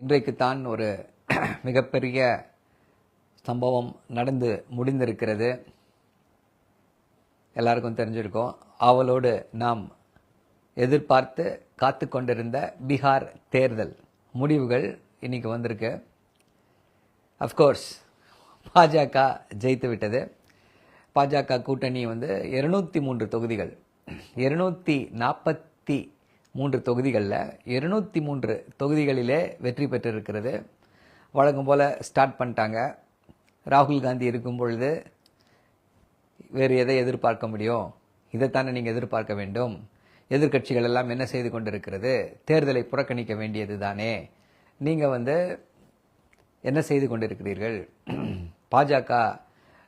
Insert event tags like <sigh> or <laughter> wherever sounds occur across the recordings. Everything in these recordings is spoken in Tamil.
இன்றைக்குத்தான் ஒரு <clears throat> மிகப்பெரிய சம்பவம் நடந்து முடிந்திருக்கிறது. எல்லாருக்கும் தெரிஞ்சிருக்கோம். ஆவலோடு நாம் எதிர்பார்த்து காத்து கொண்டிருந்த பீகார் தேர்தல் முடிவுகள் இன்றைக்கி வந்திருக்கு. அஃப்கோர்ஸ் பாஜக ஜெயித்து விட்டது. பாஜக கூட்டணி வந்து இருநூற்றி மூன்று தொகுதிகள் இருநூற்றி நாற்பத்தி மூன்று தொகுதிகளில் இருநூற்றி மூன்று தொகுதிகளிலே வெற்றி பெற்றிருக்கிறது. வழக்கம் போல் ஸ்டார்ட் பண்ணிட்டாங்க. ராகுல் காந்தி இருக்கும் பொழுது வேறு எதை எதிர்பார்க்க முடியும்? இதைத்தானே நீங்கள் எதிர்பார்க்க வேண்டும். எதிர்க்கட்சிகள் எல்லாம் என்ன செய்து கொண்டிருக்கிறது? தேர்தலை புறக்கணிக்க வேண்டியது தானே நீங்கள் வந்து என்ன செய்து கொண்டிருக்கிறீர்கள்? பாஜக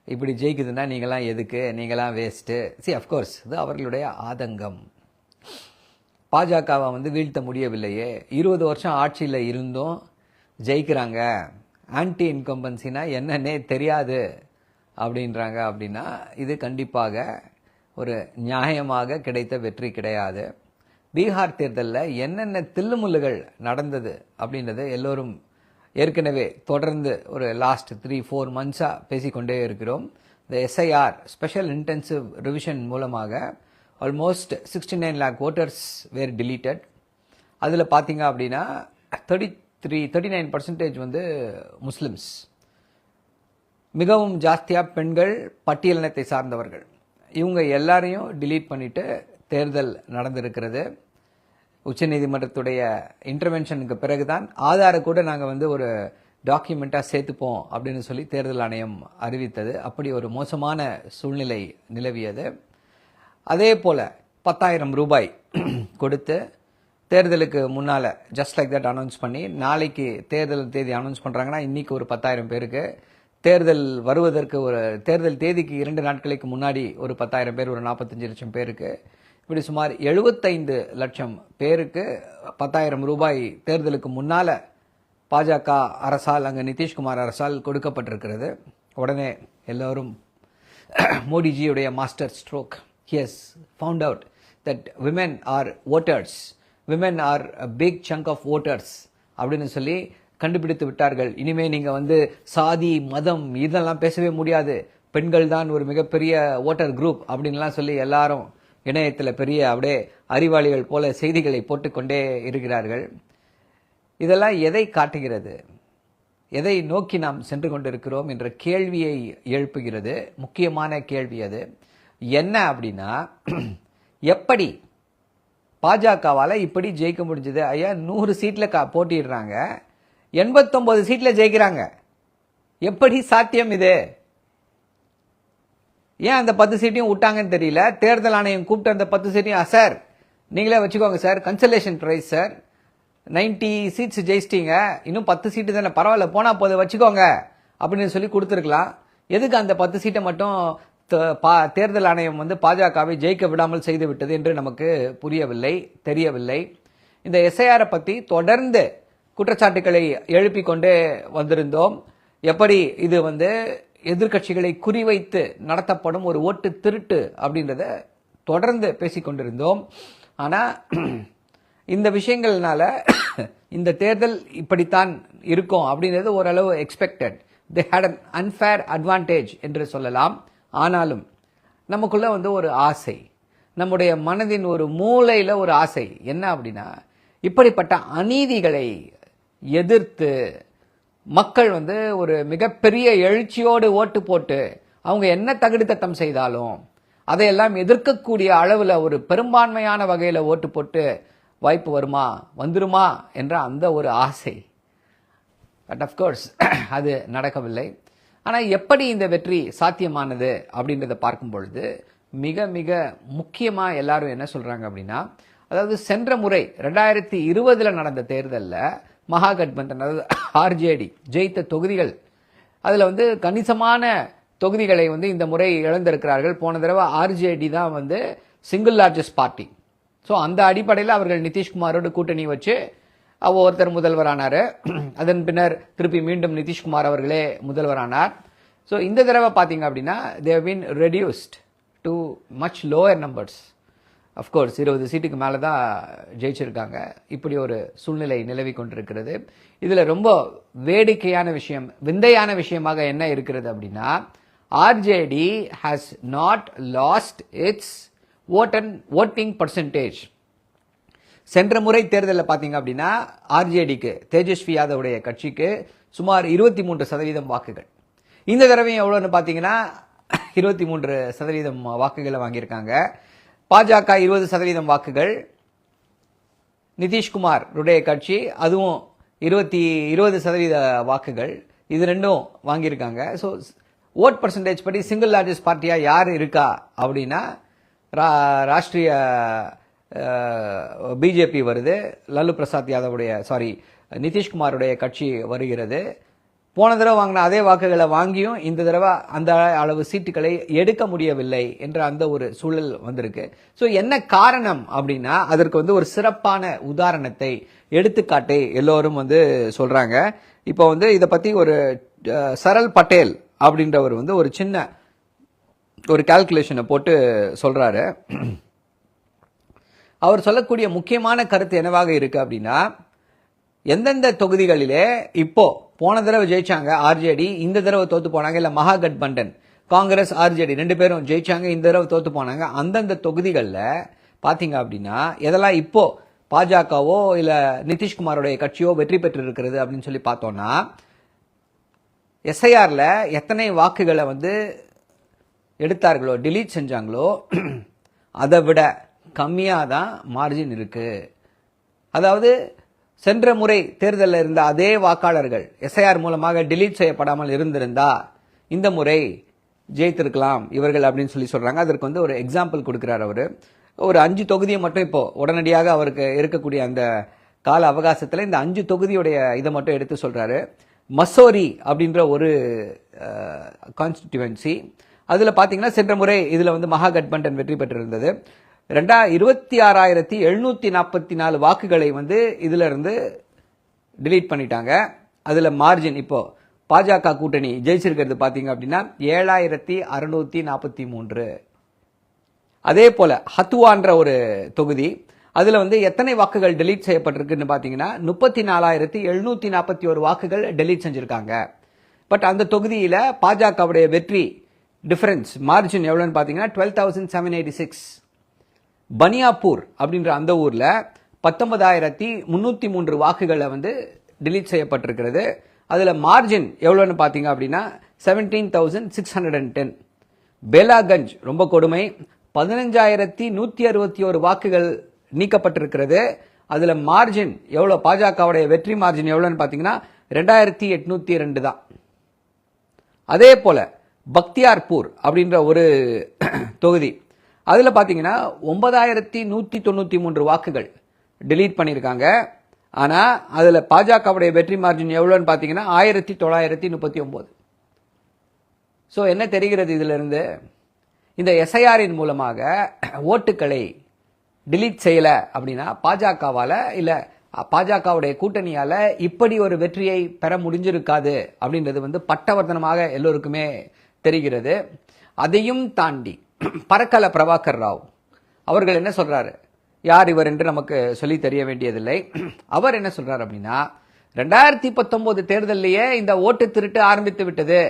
இப்படி ஜெயிக்குதுன்னா நீங்களாம் எதுக்கு? நீங்களாம் வேஸ்ட்டு சி அஃப்கோர்ஸ் இது அவர்களுடைய ஆதங்கம். பாஜகவை வந்து வீழ்த்த முடியவில்லையே. இருபது வருஷம் ஆட்சியில் இருந்தும் ஜெயிக்கிறாங்க. ஆன்டி இன்கம்பன்சினா என்னன்னே தெரியாது அப்படின்றாங்க அப்படின்னா இது கண்டிப்பாக ஒரு நியாயமாக கிடைத்த வெற்றி கிடையாது. பீகார் தேர்தலில் என்னென்ன தில்லுமுல்லுகள் நடந்தது அப்படின்றத எல்லோரும் ஏற்கனவே தொடர்ந்து ஒரு லாஸ்ட் த்ரீ ஃபோர் மந்த்ஸாக பேசிக்கொண்டே இருக்கிறோம். இந்த எஸ்ஐஆர் ஸ்பெஷல் இன்டென்சிவ் ரிவிஷன் மூலமாக almost sixty nine lakh voters were deleted அதில் பார்த்தீங்க அப்படின்னா thirty three thirty nine percentage வந்து முஸ்லிம்ஸ். மிகவும் ஜாஸ்தியாக பெண்கள் பட்டியலினத்தை சார்ந்தவர்கள். இவங்க எல்லாரையும் டிலீட் பண்ணிவிட்டு தேர்தல் நடந்திருக்கிறது. உச்சநீதிமன்றத்துடைய இன்டர்வென்ஷனுக்கு பிறகுதான். ஆதார கூட நாங்கள் வந்து ஒரு டாக்குமெண்ட்டாக சேர்த்துப்போம் அப்படின்னு சொல்லி தேர்தல் ஆணையம் அறிவித்தது. அப்படி ஒரு மோசமான சூழ்நிலை நிலவியது. அதே போல் பத்தாயிரம் ரூபாய் கொடுத்து தேர்தலுக்கு முன்னால் ஜஸ்ட் லைக் தட் அனௌன்ஸ் பண்ணி நாளைக்கு தேர்தல் தேதி அனௌன்ஸ் பண்ணுறாங்கன்னா இன்றைக்கி ஒரு பத்தாயிரம் பேருக்கு தேர்தல் வருவதற்கு ஒரு தேர்தல் தேதிக்கு இரண்டு நாட்களுக்கு முன்னாடி ஒரு பத்தாயிரம் பேர் ஒரு நாற்பத்தஞ்சு லட்சம் பேருக்கு இப்படி சுமார் எழுபத்தைந்து லட்சம் பேருக்கு பத்தாயிரம் ரூபாய் தேர்தலுக்கு முன்னால் பாஜக அரசால் அங்கே நிதிஷ்குமார் அரசால் கொடுக்கப்பட்டிருக்கிறது. உடனே எல்லோரும் மோடிஜியுடைய master stroke he's found out that are are voters are are big chunk of voters அப்படின்னு சொல்லி கண்டுபிடித்து விட்டார்கள். இனிமே நீங்கள் வந்து சாதி மதம் இதெல்லாம் பேசவே முடியாது. பெண்கள் தான் ஒரு மிகப்பெரிய ஓட்டர் குரூப் அப்படின்லாம் சொல்லி எல்லாரும் இணையத்தில் பெரிய அப்படியே அறிவாளிகள் போல செய்திகளை போட்டுக்கொண்டே இருக்கிறார்கள். இதெல்லாம் எதை காட்டுகிறது? எதை நோக்கி நாம் சென்று கொண்டிருக்கிறோம் என்ற கேள்வியை எழுப்புகிறது. முக்கியமான கேள்வி அது. என்ன அப்படின்னா எப்படி பாஜகவால் இப்படி ஜெயிக்க முடிஞ்சது? ஐயா நூறு சீட்டில் கா போட்டிடுறாங்க எண்பத்தொம்பது சீட்டில் ஜெயிக்கிறாங்க. எப்படி சாத்தியம் இது? ஏன் அந்த பத்து சீட்டையும் விட்டாங்கன்னு தெரியல? தேர்தல் ஆணையம் கூப்பிட்டு அந்த பத்து சீட்டையும் சார் நீங்களே வச்சுக்கோங்க sir. Consolation prize sir. Ninety seats ஜெயிச்சிட்டீங்க. இன்னும் பத்து சீட்டு தானே. பரவாயில்ல போனால் போது வச்சுக்கோங்க. அப்படின்னு சொல்லி கொடுத்துருக்கலாம். எதுக்கு அந்த பத்து சீட்டை மட்டும் பா- தேர்தல் ஆணையம் வந்து பாஜகவை ஜெயிக்க விடாமல் செய்துவிட்டது என்று நமக்கு புரியவில்லை தெரியவில்லை. இந்த எஸ்ஐஆரை பற்றி தொடர்ந்து குற்றச்சாட்டுகளை எழுப்பிக் கொண்டே வந்திருந்தோம். எப்படி இது வந்து எதிர்க்கட்சிகளை குறிவைத்து நடத்தப்படும் ஒரு ஓட்டு திருட்டு அப்படின்றத தொடர்ந்து பேசிக்கொண்டிருந்தோம். ஆனால் இந்த விஷயங்கள்னால இந்த தேர்தல் இப்படித்தான் இருக்கும் அப்படின்றது ஓரளவு expected they had an unfair advantage என்று சொல்லலாம். ஆனாலும் நமக்குள்ளே வந்து ஒரு ஆசை. நம்முடைய மனதின் ஒரு மூலையில் ஒரு ஆசை. என்ன அப்படின்னா இப்படிப்பட்ட அநீதிகளை எதிர்த்து மக்கள் வந்து ஒரு மிகப்பெரிய எழுச்சியோடு ஓட்டு போட்டு அவங்க என்ன தகுதித்தத்தம் செய்தாலும் அதையெல்லாம் எதிர்க்கக்கூடிய அளவில் ஒரு பெரும்பான்மையான வகையில் ஓட்டு போட்டு வாய்ப்பு வருமா வந்துருமா என்ற அந்த ஒரு ஆசை. பட் அஃப்கோர்ஸ் அது நடக்கவில்லை. ஆனால் எப்படி இந்த வெற்றி சாத்தியமானது அப்படின்றத பார்க்கும் பொழுது மிக மிக முக்கியமாக எல்லாரும் என்ன சொல்கிறாங்க அப்படின்னா அதாவது சென்ற முறை ரெண்டாயிரத்தி இருபதில் நடந்த தேர்தலில் மகாகட்பந்தன் அதாவது ஆர்ஜேடி ஜெயித்த தொகுதிகள் அதில் வந்து கணிசமான தொகுதிகளை வந்து இந்த முறை இழந்திருக்கிறார்கள். போன தடவை ஆர்ஜேடி தான் வந்து சிங்கிள் லார்ஜஸ்ட் பார்ட்டி ஸோ அந்த அடிப்படையில் அவர்கள் நிதிஷ்குமாரோடு கூட்டணி வச்சு ஒருத்தர் முதல்வரானார். அதன் பின்னர் திருப்பி மீண்டும் நிதிஷ்குமார் அவர்களே முதல்வரானார். ஸோ இந்த தடவை பார்த்தீங்க அப்படின்னா they've been reduced to much lower numbers of course இருபது சீட்டுக்கு மேலே தான் ஜெயிச்சிருக்காங்க. இப்படி ஒரு சூழ்நிலை நிலவி கொண்டிருக்கிறது. இதில் ரொம்ப வேடிக்கையான விஷயம் விந்தையான விஷயமாக என்ன இருக்கிறது அப்படின்னா RJD has not lost its vote and voting percentage சென்ற முறை தேர்தலில் பார்த்தீங்க அப்படின்னா ஆர்ஜேடிக்கு தேஜஸ்வி யாதவுடைய கட்சிக்கு சுமார் இருபத்தி மூன்று சதவீதம் வாக்குகள். இந்த தடவையும் எவ்வளோன்னு பார்த்தீங்கன்னா இருபத்தி மூன்று சதவீதம் வாக்குகளை வாங்கியிருக்காங்க. பாஜக இருபது சதவீதம் வாக்குகள். நிதிஷ்குமார் உடைய கட்சி அதுவும் இருபத்தி இருபது சதவீத வாக்குகள். இது ரெண்டும் வாங்கியிருக்காங்க. ஸோ ஓட் பர்சன்டேஜ் படி சிங்கிள் லார்ஜஸ்ட் பார்ட்டியாக யார் இருக்கா அப்படின்னா ரா ராஷ்ட்ரிய பிஜேபி வருது லல்லு பிரசாத் யாதவுடைய சாரி நிதிஷ்குமாருடைய கட்சி வருகிறது. போன தடவை வாங்கின அதே வாக்குகளை வாங்கியும் இந்த தடவை அந்த அளவு சீட்டுகளை எடுக்க முடியவில்லை என்ற அந்த ஒரு சூழல் வந்திருக்கு. ஸோ என்ன காரணம் அப்படின்னா அதற்கு வந்து ஒரு சிறப்பான உதாரணத்தை எடுத்துக்காட்டை எல்லோரும் வந்து சொல்கிறாங்க இப்போ வந்து இதை பற்றி ஒரு சரல் பட்டேல் அப்படின்றவர் வந்து ஒரு சின்ன ஒரு கால்குலேஷனை போட்டு சொல்கிறாரு அவர் சொல்லக்கூடிய முக்கியமான கருத்து என்னவாக இருக்கு அப்படின்னா எந்தெந்த தொகுதிகளிலே இப்போ போன தடவை ஜெயிச்சாங்க ஆர்ஜேடி இந்த தடவை தோத்து போனாங்க இல்ல மகாகட்பண்டன் காங்கிரஸ் ஆர்ஜேடி ரெண்டு பேரும் ஜெயிச்சாங்க இந்த தடவை தோத்து போனாங்க. அந்தந்த தொகுதிகளில் பாத்தீங்க அப்படின்னா எதெல்லாம் இப்போ பாஜகவோ இல்ல நிதிஷ்குமாரோடைய கட்சியோ வெற்றி பெற்று இருக்கிறது அப்படின்னு சொல்லி பார்த்தோம்னா எஸ்ஐஆர்ல எத்தனை வாக்குகளை வந்து எடுத்தார்களோ டிலீட் செஞ்சாங்களோ <clears throat> அதை விட கம்மியாக தான் மார்ஜின் இருக்குது அதாவது சென்ற முறை தேர்தலில் இருந்த அதே வாக்காளர்கள் எஸ்ஐஆர் மூலமாக டிலீட் செய்யப்படாமல் இருந்திருந்தா இந்த முறை ஜெயித்திருக்கலாம் இவர்கள் அப்படின்னு சொல்லி சொல்கிறாங்க அதற்கு வந்து ஒரு எக்ஸாம்பிள் கொடுக்குறார் அவர். ஒரு அஞ்சு தொகுதியை மட்டும் இப்போ உடனடியாக அவருக்கு இருக்கக்கூடிய அந்த கால அவகாசத்தில் இந்த அஞ்சு தொகுதியுடைய இதை மட்டும் எடுத்து சொல்கிறாரு மசோரி அப்படின்ற ஒரு கான்ஸ்டிடியூவன்சி அதில் பார்த்தீங்கன்னா சென்ற முறை இதில் வந்து மகாகட்பண்டன் வெற்றி பெற்றிருந்தது. ரெண்டா இருபத்தி ஆறாயிரத்தி எழுநூற்றி நாற்பத்தி நாலு வாக்குகளை வந்து இதிலிருந்து டிலீட் பண்ணிட்டாங்க. அதில் மார்ஜின் இப்போது பாஜக கூட்டணி ஜெயிச்சிருக்கிறது பார்த்தீங்க அப்படின்னா ஏழாயிரத்தி அறுநூற்றி நாற்பத்தி மூன்று. அதே போல் ஹத்துவான்ற ஒரு தொகுதி அதில் வந்து எத்தனை வாக்குகள் டெலீட் செய்யப்பட்டிருக்குன்னு பார்த்தீங்கன்னா முப்பத்தி நாலாயிரத்தி எழுநூற்றி நாற்பத்தி ஒரு வாக்குகள் டெலீட் செஞ்சுருக்காங்க. பட் அந்த தொகுதியில் பாஜகவுடைய வெற்றி டிஃபரன்ஸ் மார்ஜின் எவ்வளோன்னு பார்த்தீங்கன்னா twelve thousand seven eighty six Baniyapur அப்படின்ற அந்த ஊரில் பத்தொன்பதாயிரத்தி முந்நூற்றி மூன்று வாக்குகளை வந்து டிலீட் செய்யப்பட்டிருக்கிறது. அதில் மார்ஜின் எவ்வளோன்னு பார்த்தீங்க அப்படின்னா seventeen thousand six hundred and ten Belaganj ரொம்ப கொடுமை. பதினஞ்சாயிரத்தி நூற்றி அறுபத்தி ஒரு வாக்குகள் நீக்கப்பட்டிருக்கிறது. அதில் மார்ஜின் எவ்வளோ பாஜகவுடைய வெற்றி மார்ஜின் எவ்வளோன்னு பார்த்தீங்கன்னா ரெண்டாயிரத்தி எட்நூற்றி ரெண்டு தான். அதே போல் பக்தியார்பூர் அப்படின்ற ஒரு தொகுதி. அதில் பார்த்தீங்கன்னா ஒன்பதாயிரத்தி நூற்றி தொண்ணூற்றி மூன்று வாக்குகள் டிலீட் பண்ணியிருக்காங்க ஆனால் அதில் பாஜகவுடைய வெற்றி மார்ஜின் எவ்வளோன்னு பார்த்தீங்கன்னா ஆயிரத்தி தொள்ளாயிரத்தி முப்பத்தி ஒம்பது ஸோ என்ன தெரிகிறது இதிலிருந்து? இந்த எஸ்ஐஆரின் மூலமாக ஓட்டுக்களை டிலீட் செய்யலை அப்படின்னா பாஜகவால் இல்லை பாஜகவுடைய கூட்டணியால் இப்படி ஒரு வெற்றியை பெற முடிஞ்சிருக்காது அப்படின்றது வந்து பட்டவர்த்தனமாக எல்லோருக்குமே தெரிகிறது. அதையும் தாண்டி <clears throat> பறக்கல பிரபாகர் ராவ். அவர்கள் என்ன சொல்கிறாரு யார் இவர் என்று நமக்கு சொல்லி தெரிய வேண்டியதில்லை. <clears throat> அவர் என்ன சொல்கிறார் அப்படின்னா ரெண்டாயிரத்தி பத்தொம்போது தேர்தலையே இந்த ஓட்டு திருட்டு ஆரம்பித்து விட்டது.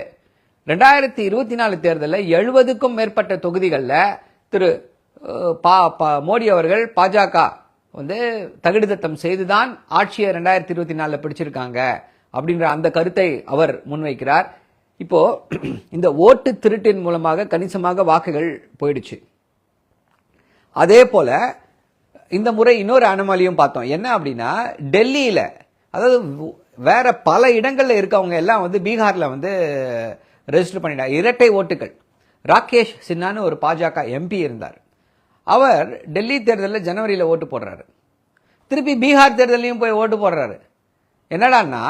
ரெண்டாயிரத்தி இருபத்தி நாலு தேர்தலில் எழுபதுக்கும் மேற்பட்ட தொகுதிகளில் திரு பா மோடி அவர்கள் பாஜக வந்து தகுதித்தம் செய்துதான் ஆட்சியை ரெண்டாயிரத்தி இருபத்தி நாலில் பிடிச்சிருக்காங்க அப்படின்ற அந்த கருத்தை அவர் முன்வைக்கிறார். இப்போ <clears throat> இந்த ஓட்டு திருட்டின் மூலமாக கணிசமாக வாக்குகள் போயிடுச்சு. அதே போல இந்த முறை இன்னொரு அனுமதியும் பார்த்தோம். என்ன அப்படின்னா டெல்லியில அதாவது வேற பல இடங்களில் இருக்கவங்க எல்லாம் வந்து பீகார்ல வந்து ரெஜிஸ்டர் பண்ணிட்டாங்க இரட்டை ஓட்டுகள். ராகேஷ் சின்னான்னு ஒரு பாஜக எம்பி இருந்தார். அவர் டெல்லி தேர்தலில் ஜனவரியில் ஓட்டு போடுறாரு. திருப்பி பீகார் தேர்தலையும் போய் ஓட்டு போடுறாரு. என்னடான்னா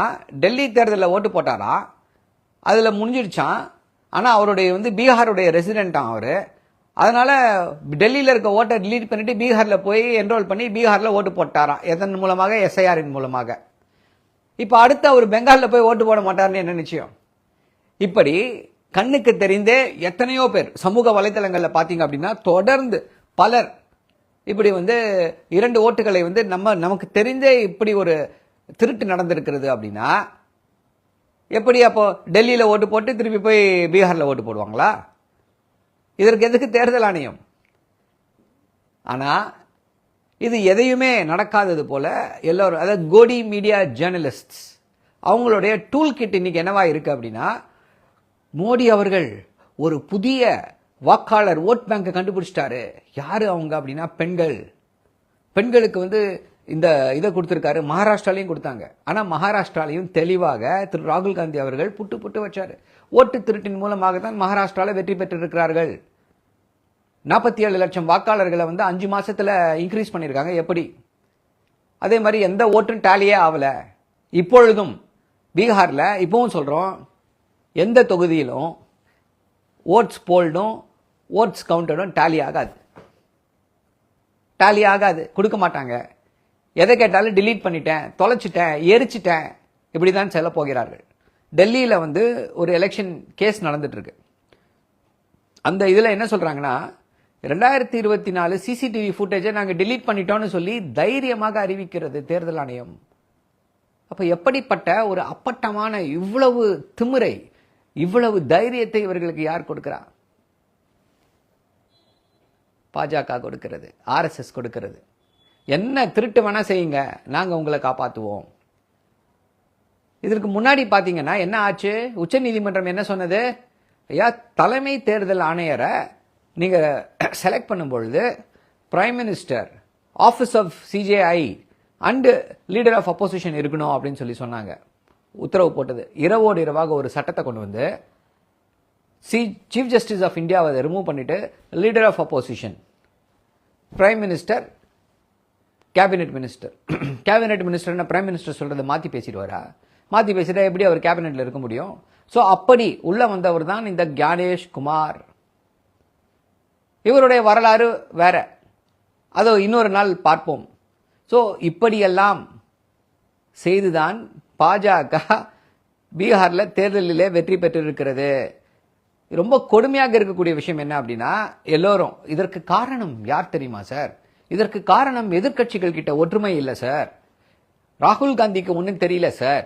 டெல்லி தேர்தலில் ஓட்டு போட்டாரா அதில் முடிஞ்சிடுச்சான் ஆனால் அவருடைய வந்து பீகாருடைய ரெசிடென்ட்டான் அவர். அதனால் டெல்லியில் இருக்க ஓட்டை டிலீட் பண்ணிட்டு பீகாரில் போய் என்ரோல் பண்ணி பீகாரில் ஓட்டு போட்டாராம். எதன் மூலமாக? எஸ்ஐஆரின் மூலமாக. இப்போ அடுத்து அவர் பெங்காலில் போய் ஓட்டு போட மாட்டார்னு என்ன நிச்சயம்? இப்படி கண்ணுக்கு தெரிந்தே எத்தனையோ பேர் சமூக வலைதளங்களில் பார்த்தீங்க அப்படின்னா தொடர்ந்து பலர் இப்படி வந்து இரண்டு ஓட்டுகளை வந்து நம்ம நமக்கு தெரிந்தே இப்படி ஒரு திருட்டு நடந்திருக்கிறது அப்படின்னா எப்படி அப்போ டெல்லியில் ஓட்டு போட்டு திருப்பி போய் பீகாரில் ஓட்டு போடுவாங்களா? இதற்கு எதுக்கு தேர்தல் ஆணையம்? ஆனால் இது எதையுமே நடக்காதது போல் எல்லோரும் அதாவது கோடி மீடியா ஜேர்னலிஸ்ட்ஸ் அவங்களுடைய டூல் கிட் இன்னைக்கு என்னவா இருக்கு அப்படின்னா மோடி அவர்கள் ஒரு புதிய வாக்காளர் ஓட் பேங்கை கண்டுபிடிச்சிட்டாரு. யார் அவங்க அப்படின்னா பெண்கள். பெண்களுக்கு வந்து இந்த இதை கொடுத்துருக்காரு மகாராஷ்டிராலையும் கொடுத்தாங்க. ஆனால் மகாராஷ்டிராலையும் தெளிவாக திரு ராகுல் காந்தி அவர்கள் புட்டு புட்டு வச்சார். ஓட்டு திருட்டின் மூலமாக தான் மகாராஷ்டிராவில் வெற்றி பெற்றிருக்கிறார்கள். நாற்பத்தி ஏழு லட்சம் வாக்காளர்களை வந்து அஞ்சு மாதத்தில் இன்க்ரீஸ் பண்ணியிருக்காங்க. எப்படி? அதே மாதிரி எந்த ஓட்டும் டேலியே ஆகலை. இப்பொழுதும் பீகாரில் இப்போவும் சொல்கிறோம் எந்த தொகுதியிலும் ஓட்ஸ் போல்டும் ஓட்ஸ் கவுண்டடும் டேலி ஆகாது. டேலி ஆகாது. கொடுக்க மாட்டாங்க. எதை கேட்டாலும் டிலீட் பண்ணிட்டேன் தொலைச்சிட்டேன் எரிச்சிட்டேன். இப்படி தான் செல்ல போகிறார்கள். டெல்லியில் வந்து ஒரு எலெக்ஷன் கேஸ் நடந்துட்டுருக்கு. அந்த இதில் என்ன சொல்கிறாங்கன்னா ரெண்டாயிரத்தி இருபத்தி நாலு சிசிடிவி ஃபுட்டேஜை நாங்கள் டிலீட் பண்ணிட்டோம்னு சொல்லி தைரியமாக அறிவிக்கிறது தேர்தல் ஆணையம். அப்போ எப்படிப்பட்ட ஒரு அப்பட்டமான இவ்வளவு திமிரை இவ்வளவு தைரியத்தை இவர்களுக்கு யார் கொடுக்குறா? பாஜக கொடுக்கிறது ஆர்எஸ்எஸ் கொடுக்கிறது. என்ன திருட்டு வேணால் செய்யுங்க நாங்கள் உங்களை காப்பாற்றுவோம் இதற்கு முன்னாடி பார்த்தீங்கன்னா என்ன ஆச்சு? உச்சநீதிமன்றம் என்ன சொன்னது? ஐயா தலைமை தேர்தல் ஆணையரை நீங்கள் செலக்ட் பண்ணும் பொழுது prime minister office of CJI and leader of opposition இருக்கணும் அப்படின்னு சொல்லி சொன்னாங்க. உத்தரவு போட்டது. இரவோடு இரவாக ஒரு சட்டத்தை கொண்டு வந்து சி சீஃப் ஜஸ்டிஸ் ஆஃப் இந்தியாவை அதை ரிமூவ் பண்ணிட்டு leader of opposition prime minister cabinet minister cabinet மினிஸ்டர்னா prime minister சொல்கிறத மாற்றி பேசிடுவாரா? மாற்றி பேசிட்டா எப்படி அவர் கேபினெட்டில் இருக்க முடியும்? ஸோ அப்படி உள்ளே வந்தவர் தான் இந்த கியானேஷ் குமார் இவருடைய வரலாறு வேற. அதோ இன்னொரு நாள் பார்ப்போம். ஸோ இப்படியெல்லாம் செய்துதான் பாஜக பீகாரில் தேர்தலிலே வெற்றி பெற்றிருக்கிறது. ரொம்ப கொடுமையாக இருக்கக்கூடிய விஷயம் என்ன அப்படின்னா எல்லோரும் இதற்கு காரணம் யார் தெரியுமா சார்? இதற்கு காரணம் எதிர்க்கட்சிகள் கிட்ட ஒற்றுமை இல்லை சார். ராகுல் காந்திக்கு ஒன்றும் தெரியல சார்.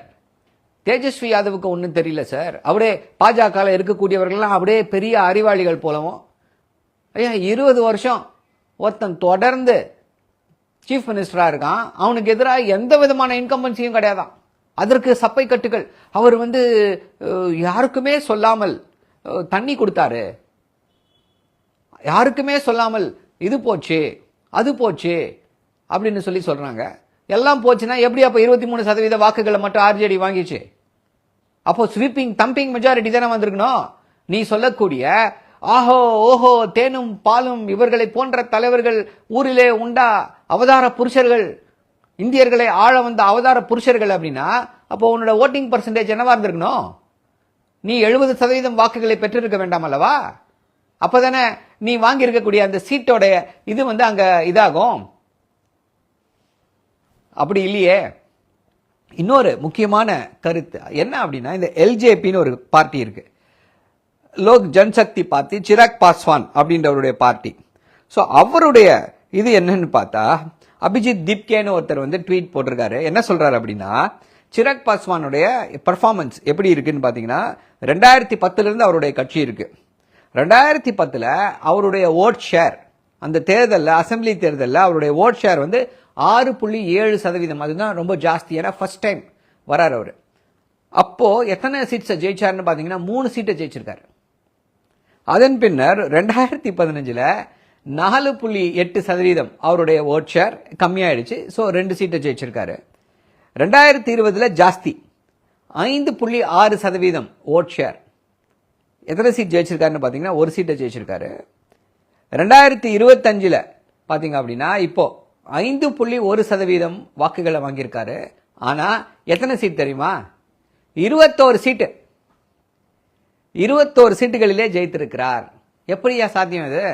தேஜஸ்வி யாதவுக்கு ஒன்றும் தெரியல சார். அப்படியே பாஜகவில் இருக்கக்கூடியவர்கள்லாம் அப்படியே பெரிய அறிவாளிகள் போலவும். ஐயா இருபது வருஷம் ஒருத்தன் தொடர்ந்து சீஃப் மினிஸ்டராக இருக்கான். அவனுக்கு எதிராக எந்த விதமான இன்கம்பன்சியும் கிடையாதான். அதற்கு சப்பை கட்டுகள். அவர் வந்து யாருக்குமே சொல்லாமல் தண்ணி கொடுத்தாரு. யாருக்குமே சொல்லாமல் இது போச்சு. அது போச்சு அப்படின்னு சொல்லி சொல்கிறாங்க எல்லாம் போச்சுன்னா எப்படி அப்போ இருபத்தி மூணு சதவீத வாக்குகளை மட்டும் ஆர்ஜேடி வாங்கிச்சு? அப்போ ஸ்வீப்பிங் தம்பிங் மெஜாரிட்டி தானே வந்திருக்கணும். நீ சொல்லக்கூடிய ஆஹோ ஓஹோ தேனும் பாலும் இவர்களை போன்ற தலைவர்கள் ஊரிலே உண்டா? அவதார புருஷர்கள். இந்தியர்களை ஆழ வந்த அவதார புருஷர்கள் அப்படின்னா அப்போ உன்னோட ஓட்டிங் பர்சன்டேஜ் என்னவா இருந்திருக்கணும்? நீ எழுபது சதவீதம் வாக்குகளை பெற்றிருக்க வேண்டாம் அல்லவா? அப்போ தானே நீ வாங்கியிருக்கக்கூடிய அந்த சீட்டோட இது வந்து அங்கே இதாகும். அப்படி இல்லையே. இன்னொரு முக்கியமான கருத்து என்ன அப்படின்னா இந்த எல்ஜேபின்னு ஒரு பார்ட்டி இருக்கு. லோக் ஜன்சக்தி பார்ட்டி சிராக் பாஸ்வான் அப்படின்றவருடைய பார்ட்டி. ஸோ அவருடைய இது என்னன்னு பார்த்தா அபிஜித் திப்கேன்னு ஒருத்தர் வந்து ட்வீட் போட்டிருக்காரு. என்ன சொல்றாரு அப்படின்னா சிராக் பாஸ்வானுடைய பர்ஃபார்மன்ஸ் எப்படி இருக்குன்னு பார்த்தீங்கன்னா ரெண்டாயிரத்தி பத்துலேருந்து அவருடைய கட்சி இருக்குது ரெண்டாயிரத்தி பத்தில் அவருடைய ஓட் ஷேர் அந்த தேர்தலில் அசெம்பிளி தேர்தலில் அவருடைய ஓட் ஷேர் வந்து ஆறு புள்ளி ஏழு சதவீதம். அதுதான் ரொம்ப ஜாஸ்தி. ஏன்னா ஃபர்ஸ்ட் டைம் வரார் அவர். அப்போது எத்தனை சீட்ஸை ஜெயிச்சாருன்னு பார்த்தீங்கன்னா மூணு சீட்டை ஜெயிச்சிருக்காரு. அதன் பின்னர் ரெண்டாயிரத்தி பதினஞ்சில் நாலு புள்ளி எட்டு சதவீதம் அவருடைய ஓட் ஷேர் கம்மியாயிடுச்சு. ஸோ ரெண்டு சீட்டை ஜெயிச்சிருக்காரு. ரெண்டாயிரத்தி இருபதில் ஜாஸ்தி. ஐந்து புள்ளி ஆறு சதவீதம் ஓட் ஷேர். எத்தனை சீட் ஜெயிச்சிருக்காருன்னு பார்த்தீங்கன்னா ஒரு சீட்டை ஜெயிச்சிருக்காரு. ரெண்டாயிரத்தி இருபத்தஞ்சில் பார்த்தீங்க அப்படின்னா இப்போது ஐந்து புள்ளி ஒரு சதவீதம் வாக்குகளை வாங்கியிருக்காரு. ஆனால் எத்தனை சீட் தெரியுமா? இருபத்தோரு சீட்டு இருபத்தோரு சீட்டுகளிலே ஜெயித்திருக்கிறார். எப்படியா சாத்தியம் இது?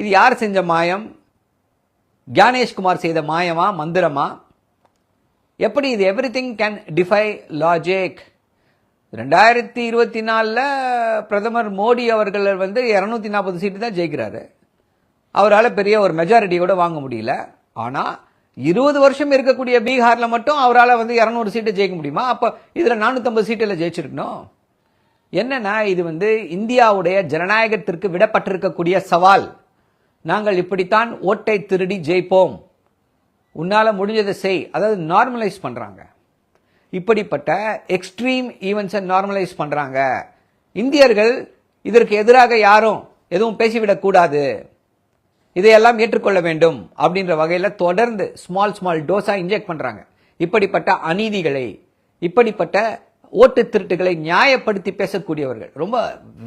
இது யார் செஞ்ச மாயம்? கியானேஷ்குமார் செய்த மாயமா? மந்திரமா? எப்படி இது everything can defy logic ரெண்டாயிரத்தி இருபத்தி நாலில் பிரதமர் மோடி அவர்கள் வந்து இரநூத்தி நாற்பது சீட்டு தான் ஜெயிக்கிறாரு. அவரால் பெரிய ஒரு மெஜாரிட்டி கூட வாங்க முடியல. ஆனால் இருபது வருஷம் இருக்கக்கூடிய பீகாரில் மட்டும் அவரால் வந்து இரநூறு சீட்டு ஜெயிக்க முடியுமா? அப்போ இதில் நானூற்றம்பது சீட்டில் ஜெயிச்சிருக்கணும். என்னன்னா இது வந்து இந்தியாவுடைய ஜனநாயகத்திற்கு விடப்பட்டிருக்கக்கூடிய சவால். நாங்கள் இப்படித்தான் ஓட்டை திருடி ஜெயிப்போம். உன்னால் முடிஞ்சதை செய். அதாவது நார்மலைஸ் பண்ணுறாங்க இப்படிப்பட்ட எக்ஸ்ட்ரீம் ஈவெண்ட்ஸை நார்மலைஸ் பண்ணுறாங்க இந்தியர்கள் இதற்கு எதிராக யாரும் எதுவும் பேசிவிடக்கூடாது. இதையெல்லாம் ஏற்றுக்கொள்ள வேண்டும் அப்படின்ற வகையில் தொடர்ந்து ஸ்மால் ஸ்மால் டோஸாக இன்ஜெக்ட் பண்ணுறாங்க இப்படிப்பட்ட அநீதிகளை இப்படிப்பட்ட ஓட்டு திருட்டுகளை நியாயப்படுத்தி பேசக்கூடியவர்கள். ரொம்ப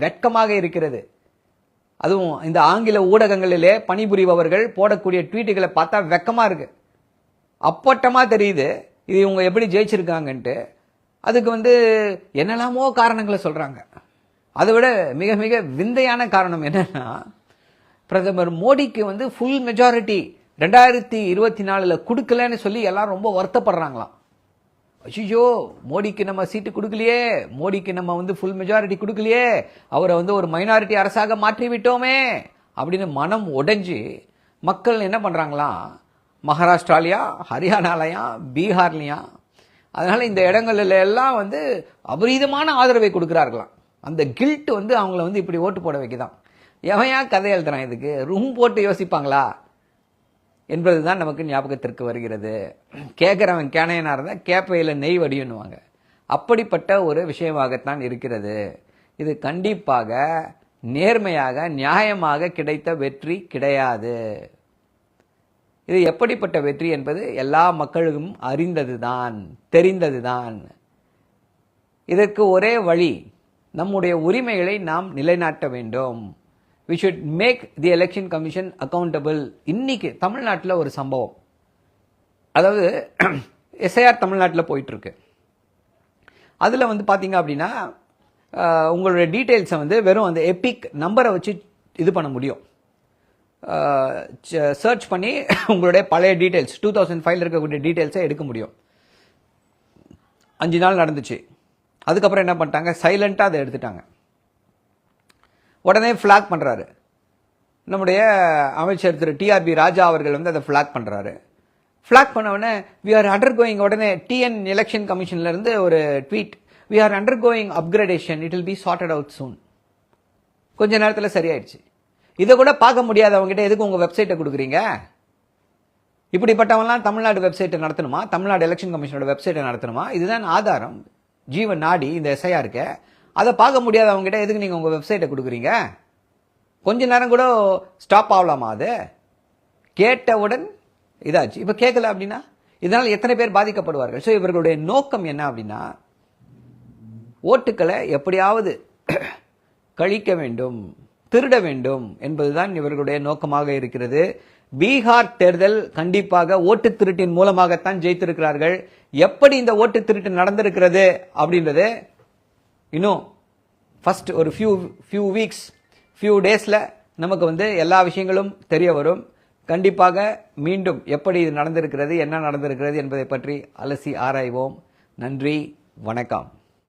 வெட்கமாக இருக்கிறது. அதுவும் இந்த ஆங்கில ஊடகங்களிலே பணிபுரிபவர்கள் போடக்கூடிய ட்வீட்டுகளை பார்த்தா வெக்கமாக இருக்குது அப்பட்டமாக தெரியுது இது இவங்க எப்படி ஜெயிச்சிருக்காங்கன்ட்டு அதுக்கு வந்து என்னெல்லாமோ காரணங்களை சொல்கிறாங்க அதை விட மிக மிக விந்தையான காரணம் என்னன்னா பிரதமர் மோடிக்கு வந்து ஃபுல் மெஜாரிட்டி ரெண்டாயிரத்தி இருபத்தி நாலில் கொடுக்கலன்னு சொல்லி எல்லாரும் ரொம்ப வருத்தப்படுறாங்களாம். அஷிஷோ மோடிக்கு நம்ம சீட்டு கொடுக்கலையே மோடிக்கு நம்ம வந்து ஃபுல் மெஜாரிட்டி கொடுக்கலையே அவரை வந்து ஒரு மைனாரிட்டி அரசாக மாற்றி விட்டோமே அப்படின்னு மனம் உடைஞ்சு மக்கள் என்ன பண்ணுறாங்களாம் மகாராஷ்டிராலையா ஹரியானாலயா பீகார்லையா. அதனால் இந்த இடங்கள்ல எல்லாம் வந்து அபரீதமான ஆதரவை கொடுக்குறார்களாம். அந்த கில்ட் வந்து அவங்கள வந்து இப்படி ஓட்டு போட வைக்குதான் எவன் ஏன் கதை எழுதுறான் இதுக்கு? ரூம் போட்டு யோசிப்பாங்களா? என்பது தான் நமக்கு ஞாபகத்திற்கு வருகிறது. கேட்குறவன் கேனையனா இருந்தால் கேப்பையில் நெய் வடியணுவாங்க அப்படிப்பட்ட ஒரு விஷயமாகத்தான் இருக்கிறது. இது கண்டிப்பாக நேர்மையாக நியாயமாக கிடைத்த வெற்றி கிடையாது. இது எப்படிப்பட்ட வெற்றி என்பது எல்லா மக்களுக்கும் அறிந்தது தான் தெரிந்தது தான் இதற்கு ஒரே வழி நம்முடைய உரிமைகளை நாம் நிலைநாட்ட வேண்டும். We should make the election commission accountable இன்னைக்கு தமிழ்நாட்டில் ஒரு சம்பவம். அதாவது எஸ்ஐஆர் தமிழ்நாட்டில் போயிட்டுருக்கு. அதில் வந்து பார்த்தீங்க அப்படின்னா உங்களுடைய டீட்டெயில்ஸை வந்து வெறும் அந்த எபிக் நம்பரை வச்சு இது பண்ண முடியும். சர்ச் பண்ணி <laughs> உங்களுடைய பழைய டீட்டெயில்ஸ் டூ தௌசண்ட் ஃபைவ்ல இருக்கக்கூடிய டீட்டெயில்ஸை எடுக்க முடியும். அஞ்சு நாள் நடந்துச்சு. அதுக்கப்புறம் என்ன பண்ணிட்டாங்க? சைலண்ட்டாக அதை எடுத்துட்டாங்க. உடனே ஃப்ளாக் பண்ணுறாரு நம்முடைய அமைச்சர் திரு டிஆர்பி ராஜா அவர்கள் வந்து அதை ஃப்ளாக் பண்ணுறாரு ஃப்ளாக் பண்ண உடனே வி ஆர் அண்டர் கோயிங் உடனே டிஎன் எலெக்ஷன் கமிஷன்லேருந்து ஒரு tweet we are undergoing upgradation it will be sorted out soon கொஞ்ச நேரத்தில் சரியாயிடுச்சு. இதை கூட பார்க்க முடியாதவங்ககிட்ட எதுக்கு உங்கள் வெப்சைட்டை கொடுக்குறீங்க? இப்படிப்பட்டவங்களாம் தமிழ்நாடு வெப்சைட்டை நடத்தணுமா? தமிழ்நாடு எலெக்ஷன் கமிஷனோட வெப்சைட்டை நடத்தணுமா? இதுதான் ஆதாரம். ஜீவன் நாடி இந்த எஸ்ஐஆருக்கு அதை பார்க்க முடியாதவங்ககிட்ட எதுக்கு நீங்கள் உங்கள் வெப்சைட்டை கொடுக்குறீங்க? கொஞ்ச நேரம் கூட ஸ்டாப் ஆகலாமா அது? கேட்டவுடன் இதாச்சு. இப்போ கேட்கல அப்படின்னா? இதனால் எத்தனை பேர் பாதிக்கப்படுவார்கள்? ஸோ இவர்களுடைய நோக்கம் என்ன அப்படின்னா ஓட்டுக்களை எப்படியாவது <clears throat> கழிக்க வேண்டும். திருட வேண்டும் என்பதுதான் இவர்களுடைய நோக்கமாக இருக்கிறது. பீகார் தேர்தல் கண்டிப்பாக ஓட்டு திருட்டின் மூலமாகத்தான் ஜெயித்திருக்கிறார்கள். எப்படி இந்த ஓட்டு திருட்டு நடந்திருக்கிறது அப்படின்றது இன்னும் ஃபஸ்ட் ஒரு ஃபியூ ஃபியூ வீக்ஸ் ஃபியூ டேஸில் நமக்கு வந்து எல்லா விஷயங்களும் தெரிய வரும். கண்டிப்பாக மீண்டும் எப்படி இது நடந்திருக்கிறது என்ன நடந்திருக்கிறது என்பதை பற்றி அலசி ஆராய்வோம். நன்றி வணக்கம்.